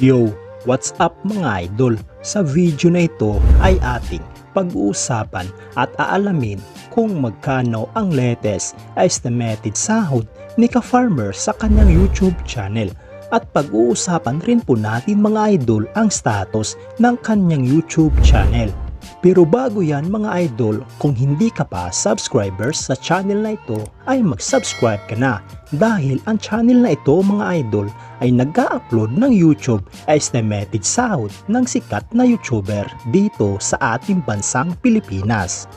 Yo, what's up mga idol? Sa video na ito ay ating pag-uusapan at aalamin kung magkano ang latest estimated sahod ni ka-farmer sa kanyang YouTube channel. At pag-uusapan rin po natin mga idol ang status ng kanyang YouTube channel. Pero bago yan mga idol, kung hindi ka pa subscribers sa channel na ito ay mag-subscribe ka na dahil ang channel na ito mga idol ay nag-upload ng YouTube estimated sahod ng sikat na YouTuber dito sa ating bansang Pilipinas.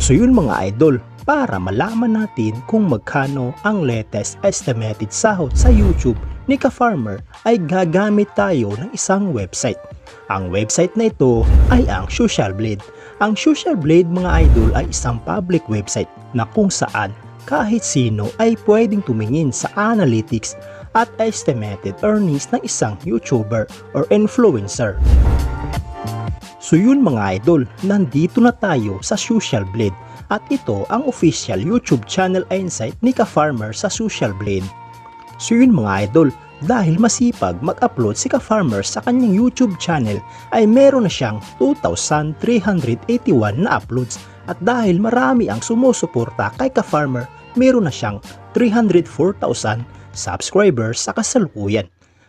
So yun mga idol, para malaman natin kung magkano ang latest estimated sahod sa YouTube ni ka-farmer ay gagamit tayo ng isang website. Ang website na ito ay ang Social Blade. Ang Social Blade mga idol ay isang public website na kung saan kahit sino ay pwedeng tumingin sa analytics at estimated earnings ng isang YouTuber or influencer. So yun mga idol, nandito na tayo sa Social Blade at ito ang official YouTube channel insight ni ka-farmer sa Social Blade. So yun mga idol, dahil masipag mag-upload si ka-farmer sa kanyang YouTube channel ay meron na siyang 2,381 na uploads at dahil marami ang sumusuporta kay ka-farmer, meron na siyang 304,000 subscribers sa kasalukuyan.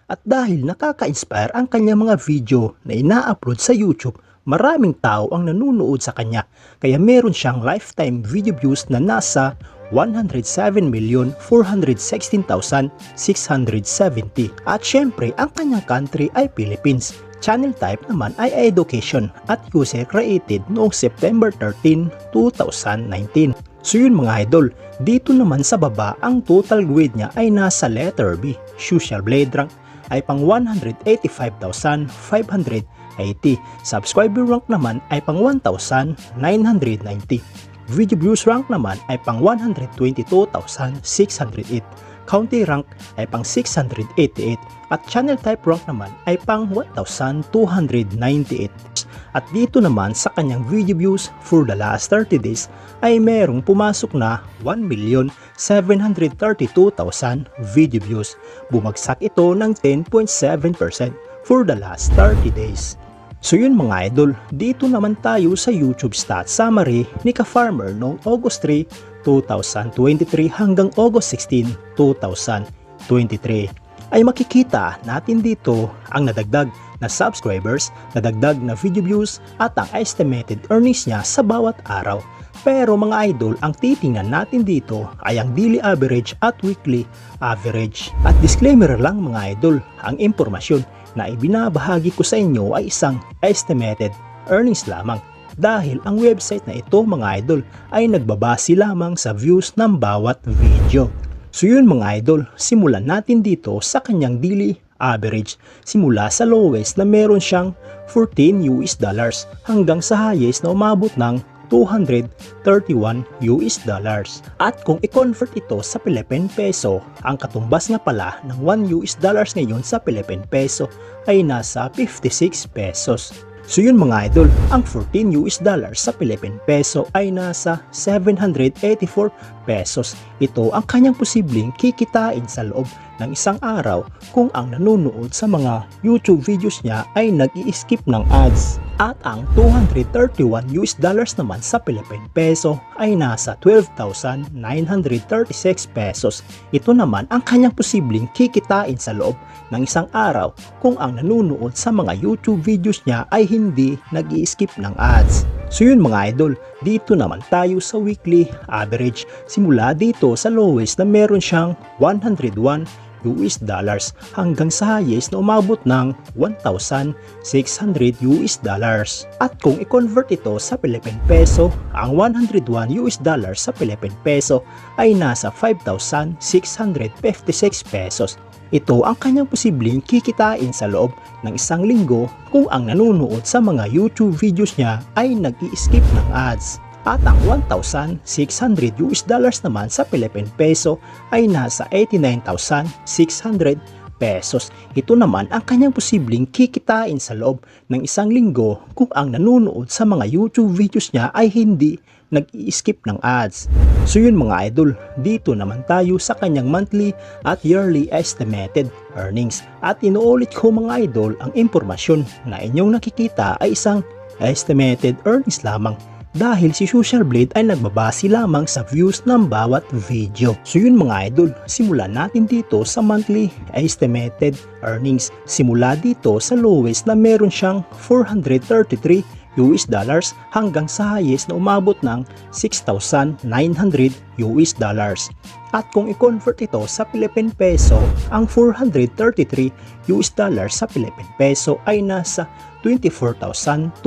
At dahil nakaka-inspire ang kanyang mga video na ina-upload sa YouTube, maraming tao ang nanunood sa kanya kaya meron siyang lifetime video views na nasa 107,416,670 at syempre ang kanyang country ay Philippines. Channel type naman ay education at user created noong September 13, 2019. So yun mga idol, dito naman sa baba ang total grade niya ay nasa letter B. Social Blade rank ay pang 185,580. Subscriber rank naman ay pang 1,990. Video views rank naman ay pang 122,608. County rank ay pang 688 at channel type rank naman ay pang 1,298. At dito naman sa kanyang video views for the last 30 days ay merong pumasok na 1,732,000 video views. Bumagsak ito ng 10.7% for the last 30 days. So yun mga idol, dito naman tayo sa YouTube stats summary ni ka-farmer noong August 3, 2023 hanggang August 16, 2023 ay makikita natin dito ang nadagdag na subscribers, nadagdag na video views at ang estimated earnings niya sa bawat araw. Pero mga idol, ang titingnan natin dito ay ang daily average at weekly average. At disclaimer lang mga idol, ang impormasyon na ibinabahagi ko sa inyo ay isang estimated earnings lamang dahil ang website na ito mga idol ay nagbabase lamang sa views ng bawat video. So yun mga idol, simulan natin dito sa kanyang daily average simula sa lowest na meron siyang 14 US dollars hanggang sa highest na umabot ng 231 US dollars. At kung i-convert ito sa Philippine peso, ang katumbas nga pala ng 1 US dollars ngayon sa Philippine peso ay nasa 56 pesos. So yun mga idol, ang 14 US dollars sa Philippine peso ay nasa 784 pesos. Ito ang kanyang posibleng kikitain sa loob ng isang araw kung ang nanonood sa mga YouTube videos niya ay nag-i-skip ng ads. At ang 231 US dollars naman sa Philippine peso ay nasa 12,936 pesos. Ito naman ang kanyang posibleng kikitain sa loob ng isang araw kung ang nanonood sa mga YouTube videos niya ay hindi nag skip ng ads. So yun mga idol, dito naman tayo sa weekly average. Simula dito sa lowest na meron siyang 101 US dollars hanggang sa highest na umabot ng 1,600 US dollars. At kung i-convert ito sa Philippine peso, ang 101 US dollars sa Philippine peso ay nasa 5,656 pesos. Ito ang kanyang posibleng kikitain sa loob ng isang linggo kung ang nanonood sa mga YouTube videos niya ay nag skip ng ads. At ang 1,600 US dollars naman sa Philippine peso ay nasa 89,600 pesos. Ito naman ang kanyang posibleng kikitain sa loob ng isang linggo kung ang nanonood sa mga YouTube videos niya ay hindi nag-i-skip ng ads. So yun mga idol, dito naman tayo sa kanyang monthly at yearly estimated earnings. At inuulit ko mga idol ang impormasyon na inyong nakikita ay isang estimated earnings lamang dahil si Social Blade ay nagbabase lamang sa views ng bawat video. So yun mga idol, simulan natin dito sa monthly estimated earnings. Simula dito sa lowest na meron siyang 433 US dollars hanggang sa highest na umabot ng 6,900 US dollars. At kung i-convert ito sa Philippine Peso, ang 433 US dollars sa Philippine Peso ay nasa 24,248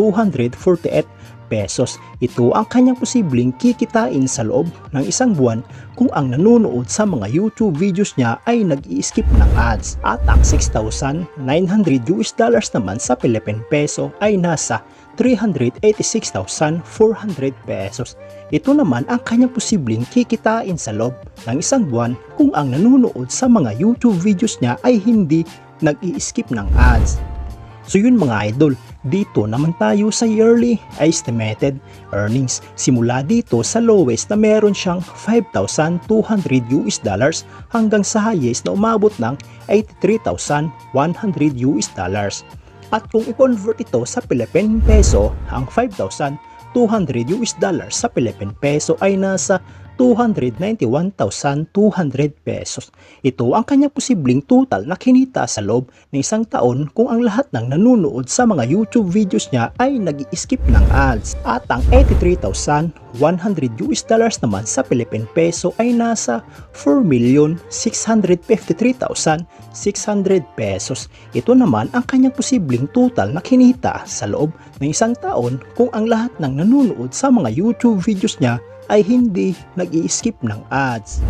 pesos. Ito ang kanyang posibleng kikitain sa loob ng isang buwan kung ang nanonood sa mga YouTube videos niya ay nag-i-skip ng ads. At ang 6,900 US dollars naman sa Philippine Peso ay nasa 386,400 pesos. Ito naman ang kanyang posibleng kikitain sa loob ng isang buwan kung ang nanonood sa mga YouTube videos niya ay hindi nag-i-skip ng ads. So yun mga idol, dito naman tayo sa yearly estimated earnings. Simula dito sa lowest na meron siyang 5,200 US dollars hanggang sa highest na umabot ng 83,100 US dollars. At kung i-convert ito sa Philippine Peso, ang 5,200 US dollars sa Philippine Peso ay nasa 291,200 pesos. Ito ang kanyang posibleng total na kinita sa loob ng isang taon kung ang lahat ng nanonood sa mga YouTube videos niya ay nag skip ng ads. At ang 83,100 US dollars naman sa Philippine Peso ay nasa 4,653,600 pesos. Ito naman ang kanyang posibleng total na kinita sa loob ng isang taon kung ang lahat ng nanonood sa mga YouTube videos niya ay hindi nag skip ng ads.